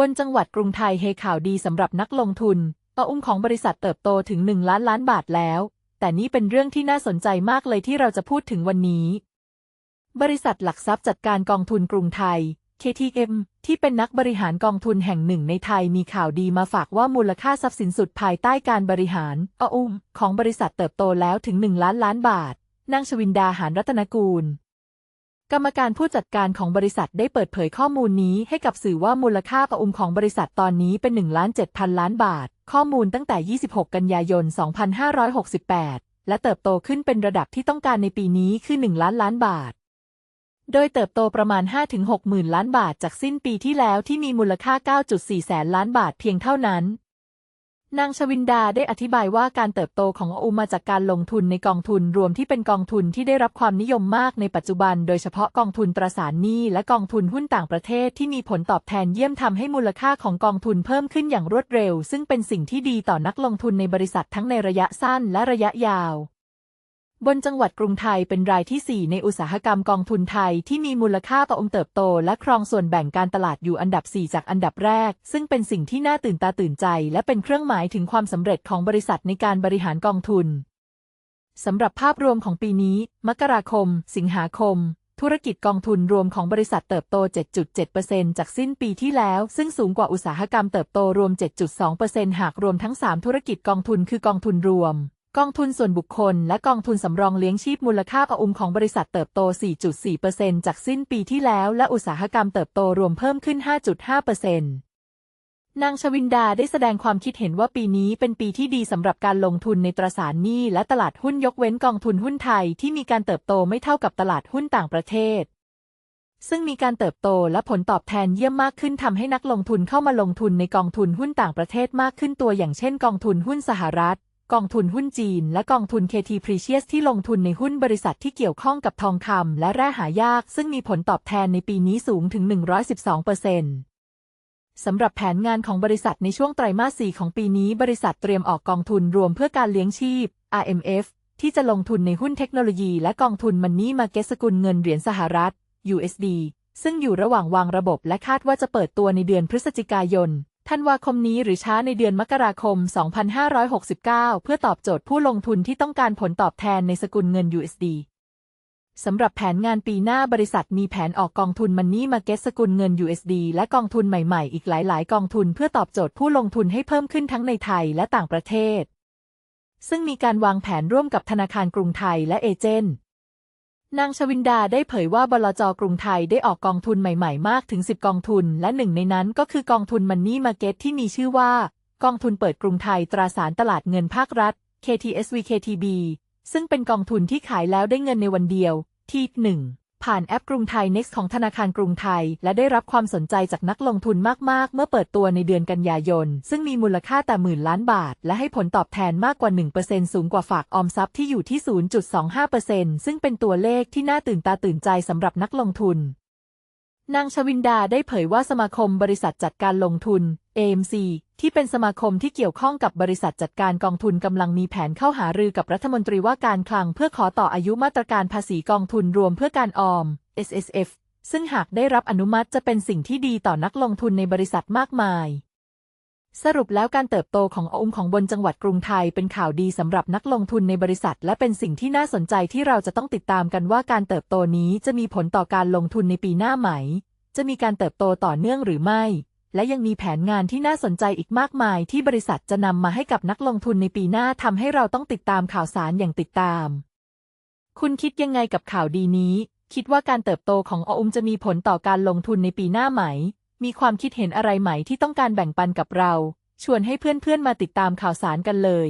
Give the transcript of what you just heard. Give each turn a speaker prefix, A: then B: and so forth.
A: บนจังหวัดกรุงไทยเฮข่าวดีสำหรับนักลงทุนปะอุ้มของบริษัทเติบโตถึง 1 ล้านล้านบาทแล้ว แต่นี่เป็นเรื่องที่น่าสนใจมากเลยที่เราจะพูดถึงวันนี้ บริษัทหลักทรัพย์จัดการกองทุนกรุงไทย KTM ที่เป็นนักบริหารกองทุนแห่งหนึ่งในไทยมีข่าวดีมาฝากว่ามูลค่าทรัพย์สินสุทธิภายใต้การบริหารปะอุ้ม ของบริษัทเติบโตแล้วถึง 1 ล้านล้านบาท นางชวินดาหารรัตนกูล กรรมการผู้จัดการของบริษัทได้เปิดเผยข้อมูลนี้ให้กับสื่อว่ามูลค่าปะอุมของบริษัทตอนนี้เป็น1ล้าน7พันล้านบาท ข้อมูลตั้งแต่ 26 กันยายน 2568 และเติบโตขึ้นเป็นระดับที่ต้องการในปีนี้คือ 1 ล้านล้านบาท โดยเติบโตประมาณ 5-6 หมื่นล้านบาทจากสิ้นปีที่แล้วที่มีมูลค่า 9.4 แสนล้านบาทเพียงเท่านั้น นางชวินดาได้อธิบายว่าการเติบโตของอูมาจากการลงทุนในกองทุนรวมที่เป็นกองทุนที่ได้รับความนิยมมากในปัจจุบัน โดยเฉพาะกองทุนตราสารหนี้และกองทุนหุ้นต่างประเทศที่มีผลตอบแทนเยี่ยมทำให้มูลค่าของกองทุนเพิ่มขึ้นอย่างรวดเร็ว ซึ่งเป็นสิ่งที่ดีต่อนักลงทุนในบริษัททั้งในระยะสั้นและระยะยาว บนจังหวัดกรุงไทยเป็นรายที่ 4 ในอุตสาหกรรมกองทุนไทยที่มีมูลค่าประอมเติบโต และครองส่วนแบ่งการตลาดอยู่อันดับ 4 จากอันดับแรก ซึ่งเป็นสิ่งที่น่าตื่นตาตื่นใจ และเป็นเครื่องหมายถึงความสำเร็จของบริษัทในการบริหารกองทุนสำหรับภาพรวมของปีนี้ มกราคม สิงหาคม ธุรกิจกองทุนรวมของบริษัทเติบโต 7.7%จากสิ้นปีที่แล้ว ซึ่งสูงกว่าอุตสาหกรรมเติบโตรวม 7.2%หากรวมทั้ง 3 ธุรกิจกองทุนคือกองทุนรวม กองทุนส่วนบุคคลและกองทุนสำรองเลี้ยงชีพมูลค่าประอุมของบริษัทเติบโต 4.4%จากสิ้นปีที่แล้ว และอุตสาหกรรมเติบโตรวมเพิ่มขึ้น 5.5%นางชวินดาได้แสดงความคิดเห็นว่าปีนี้เป็นปีที่ดีสำหรับการลงทุนในตราสารหนี้และตลาดหุ้นยกเว้นกองทุนหุ้นไทยที่มีการเติบโตไม่เท่ากับตลาดหุ้นต่างประเทศ ซึ่งมีการเติบโตและผลตอบแทนเยี่ยมมากขึ้นทำให้นักลงทุนเข้ามาลงทุนในกองทุนหุ้นต่างประเทศมากขึ้นตัวอย่างเช่น กองทุนหุ้นสหรัฐ กองทุนหุ้นจีน และกองทุน KT Precious ที่ลงทุนในหุ้นบริษัทที่เกี่ยวข้องกับทองคำและแร่หายาก ซึ่งมีผลตอบแทนในปีนี้สูงถึง 112%สำหรับแผนงานของบริษัทในช่วงไตรมาส 4 ของปีนี้ บริษัทเตรียมออกกองทุนรวมเพื่อการเลี้ยงชีพ RMF ที่จะลงทุนในหุ้นเทคโนโลยี และกองทุนมันนี่มาเก็ตสกุลเงินเหรียญสหรัฐ USD ซึ่งอยู่ระหว่างวางระบบและคาดว่าจะเปิดตัวในเดือนพฤศจิกายน ธันวาคมนี้หรือช้าในเดือนมกราคม 2569 เพื่อตอบโจทย์ผู้ลงทุนที่ต้องการผลตอบแทนในสกุลเงิน USD สำหรับแผนงานปีหน้าบริษัทมีแผนออกกองทุนมันนี่มาเก็ตสกุลเงิน USD และกองทุนใหม่ๆ อีกหลาย ๆ กองทุนเพื่อตอบโจทย์ผู้ลงทุนให้เพิ่มขึ้นทั้งในไทยและต่างประเทศ ซึ่งมีการวางแผนร่วมกับธนาคารกรุงไทยและเอเจนต์ นางชวินดาได้เผยว่าบลจกรุงไทยได้ออกกองทุนใหม่ๆ มากถึง 10 กองทุน และหนึ่งในนั้นก็คือกองทุนมันนี่มาเก็ตที่มีชื่อว่า กองทุนเปิดกรุงไทยตราสารตลาดเงินภาครัฐ KTSVKTB ซึ่งเป็นกองทุนที่ขายแล้วได้เงินในวันเดียวที่1 ผ่านแอปกรุงไทย Next ของธนาคารกรุงไทย และได้รับความสนใจจากนักลงทุนมาก ๆ เมื่อเปิดตัวในเดือนกันยายน ซึ่งมีมูลค่าแต่หมื่นล้านบาท และให้ผลตอบแทนมากกว่า 1%สูงกว่าฝากออมทรัพย์ที่อยู่ที่ 0.25%ซึ่งเป็นตัวเลขที่น่าตื่นตาตื่นใจสำหรับนักลงทุนนางชวินดาได้เผยว่าสมาคมบริษัทจัดการลงทุน AMC ที่เป็นสมาคมที่เกี่ยวข้องกับบริษัทจัดการกองทุนกำลังมีแผนเข้าหารือกับรัฐมนตรีว่าการคลังเพื่อขอต่ออายุมาตรการภาษีกองทุนรวมเพื่อการออม SSF ซึ่งหากได้รับอนุมัติจะเป็นสิ่งที่ดีต่อนักลงทุนในบริษัทมากมาย สรุปแล้วการเติบโตของอมของบนจังหวัดกรุงไทยเป็นข่าวดีสำหรับนักลงทุนในบริษัท และเป็นสิ่งที่น่าสนใจที่เราจะต้องติดตามกันว่าการเติบโตนี้จะมีผลต่อการลงทุนในปีหน้าไหม จะมีการเติบโตต่อเนื่องหรือไม่ และยังมีแผนงานที่น่าสนใจอีกมากมายที่บริษัทจะนำมาให้กับนักลงทุนในปีหน้าทำให้เราต้องติดตามข่าวสารอย่างติดตาม คุณคิดยังไงกับข่าวดีนี้ คิดว่าการเติบโตของออุมจะมีผลต่อการลงทุนในปีหน้าไหม มีความคิดเห็นอะไรไหมที่ต้องการแบ่งปันกับเรา ชวนให้เพื่อนๆมาติดตามข่าวสารกันเลย